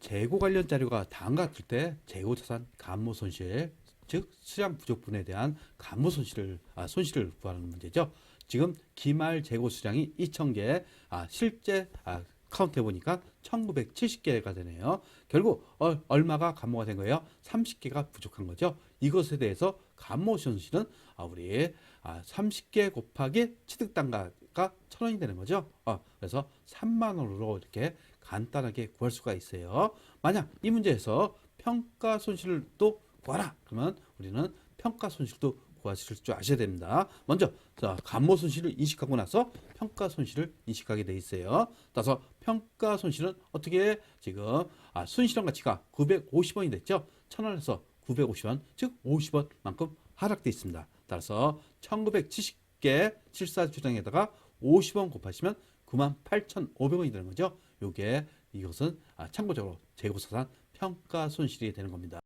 재고 관련 자료가 다음 같을 때 재고 자산 감모 손실 즉 수량 부족분에 대한 감모 손실을 아, 손실을 구하는 문제죠. 지금 기말 재고 수량이 2,000개, 아, 실제 아, 카운트 해보니까 1970개가 되네요. 결국 어, 얼마가 감모가 된 거예요? 30개가 부족한 거죠. 이것에 대해서 감모 손실은 아, 우리 아, 30개 곱하기 취득단가 가 1,000원이 되는 거죠. 어, 그래서 3만 원으로 이렇게 간단하게 구할 수가 있어요. 만약 이 문제에서 평가 손실을 또 구하라. 그러면 우리는 평가 손실도 구하실 줄 아셔야 됩니다. 먼저 자, 감모 손실을 인식하고 나서 평가 손실을 인식하게 돼 있어요. 따라서 평가 손실은 어떻게 지금 아, 순실현 가치가 950원이 됐죠. 1000원에서 950원, 즉 50원만큼 하락돼 있습니다. 따라서 1970 개 74주량에다가 50원 곱하시면 98,500원이 되는 거죠. 요게 이것은 아, 참고적으로 재고사산 평가 손실이 되는 겁니다.